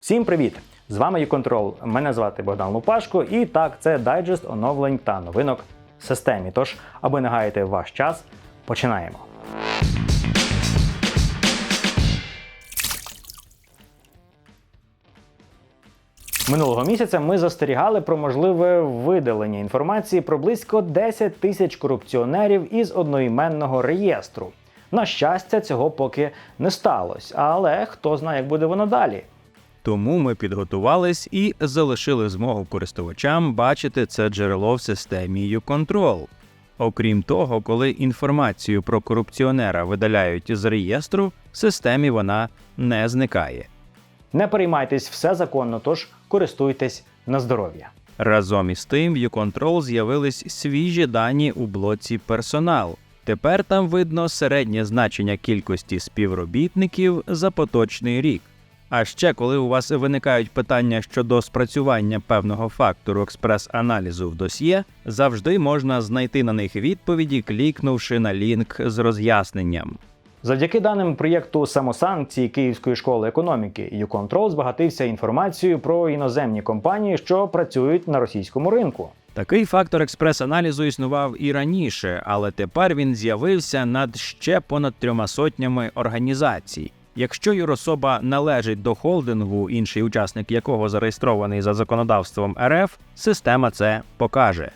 Всім привіт! З вами YouControl. Мене звати Богдан Лупашко, і так, це дайджест оновлень та новинок в системі. Тож, аби не гаяти ваш час, починаємо. Минулого місяця ми застерігали про можливе видалення інформації про близько 10 тисяч корупціонерів із одноіменного реєстру. На щастя, цього поки не сталося, але хто знає, як буде воно далі. Тому ми підготувались і залишили змогу користувачам бачити це джерело в системі YouControl. Окрім того, коли інформацію про корупціонера видаляють з реєстру, в системі вона не зникає. Не переймайтесь, все законно, тож користуйтесь на здоров'я. Разом із тим, в YouControl з'явились свіжі дані у блоці персонал. Тепер там видно середнє значення кількості співробітників за поточний рік. А ще, коли у вас виникають питання щодо спрацювання певного фактору експрес-аналізу в досьє, завжди можна знайти на них відповіді, клікнувши на лінк з роз'ясненням. Завдяки даним проєкту самосанкції Київської школи економіки YouControl збагатився інформацією про іноземні компанії, що працюють на російському ринку. Такий фактор експрес-аналізу існував і раніше, але тепер він з'явився над ще понад трьома сотнями організацій. Якщо юрособа належить до холдингу, інший учасник якого зареєстрований за законодавством РФ, система це покаже.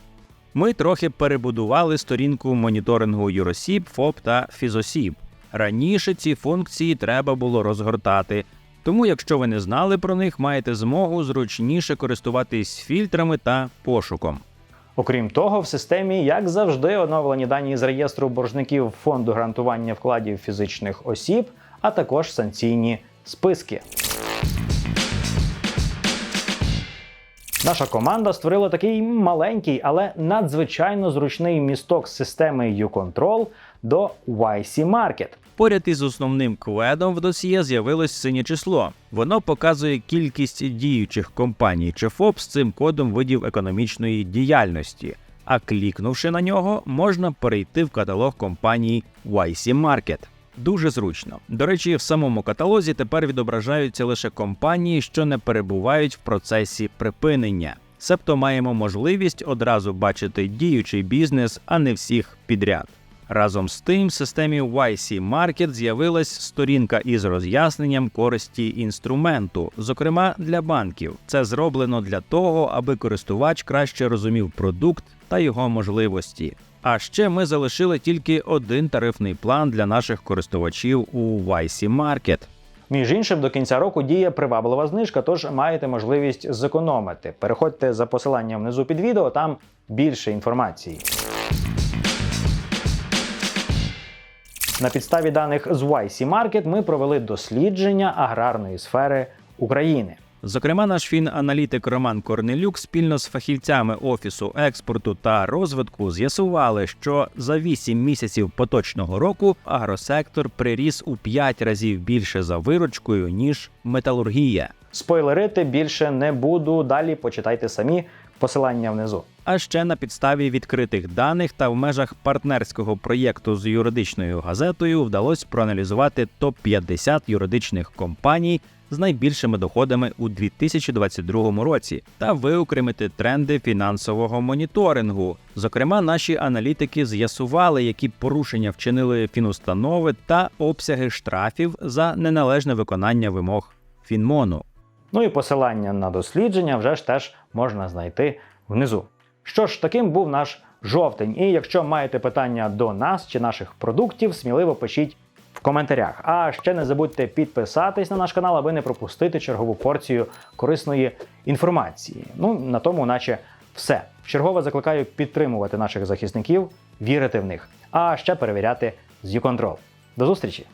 Ми трохи перебудували сторінку моніторингу юросіб, ФОП та фізосіб. Раніше ці функції треба було розгортати, тому, якщо ви не знали про них, маєте змогу зручніше користуватись фільтрами та пошуком. Окрім того, в системі, як завжди, оновлені дані з реєстру боржників фонду гарантування вкладів фізичних осіб, а також санкційні списки. Наша команда створила такий маленький, але надзвичайно зручний місток з системи YouControl до YC Market. Поряд із основним кведом в досьє з'явилось синє число. Воно показує кількість діючих компаній чи ФОП з цим кодом видів економічної діяльності. А клікнувши на нього, можна перейти в каталог компаній YC Market. Дуже зручно. До речі, в самому каталозі тепер відображаються лише компанії, що не перебувають в процесі припинення. Себто маємо можливість одразу бачити діючий бізнес, а не всіх підряд. Разом з тим, в системі YC Market з'явилась сторінка із роз'ясненням користі інструменту, зокрема для банків. Це зроблено для того, аби користувач краще розумів продукт та його можливості. А ще ми залишили тільки один тарифний план для наших користувачів у YC Market. Між іншим, до кінця року діє приваблива знижка, тож маєте можливість зекономити. Переходьте за посиланням внизу під відео, там більше інформації. На підставі даних з YC Market ми провели дослідження аграрної сфери України. Зокрема, наш фінаналітик Роман Корнелюк спільно з фахівцями Офісу експорту та розвитку з'ясували, що за 8 місяців поточного року агросектор приріс у 5 разів більше за виручкою, ніж металургія. Спойлерити більше не буду. Далі почитайте самі посилання внизу. А ще на підставі відкритих даних та в межах партнерського проєкту з юридичною газетою вдалося проаналізувати топ 50 юридичних компаній з найбільшими доходами у 2022 році та виокремити тренди фінансового моніторингу. Зокрема, наші аналітики з'ясували, які порушення вчинили фінустанови та обсяги штрафів за неналежне виконання вимог Фінмону. Ну і посилання на дослідження вже ж теж можна знайти внизу. Що ж, таким був наш жовтень. І якщо маєте питання до нас чи наших продуктів, сміливо пишіть коментарях. А ще не забудьте підписатись на наш канал, аби не пропустити чергову порцію корисної інформації. Ну, на тому, наче все. Чергово закликаю підтримувати наших захисників, вірити в них, а ще перевіряти з YouControl. До зустрічі!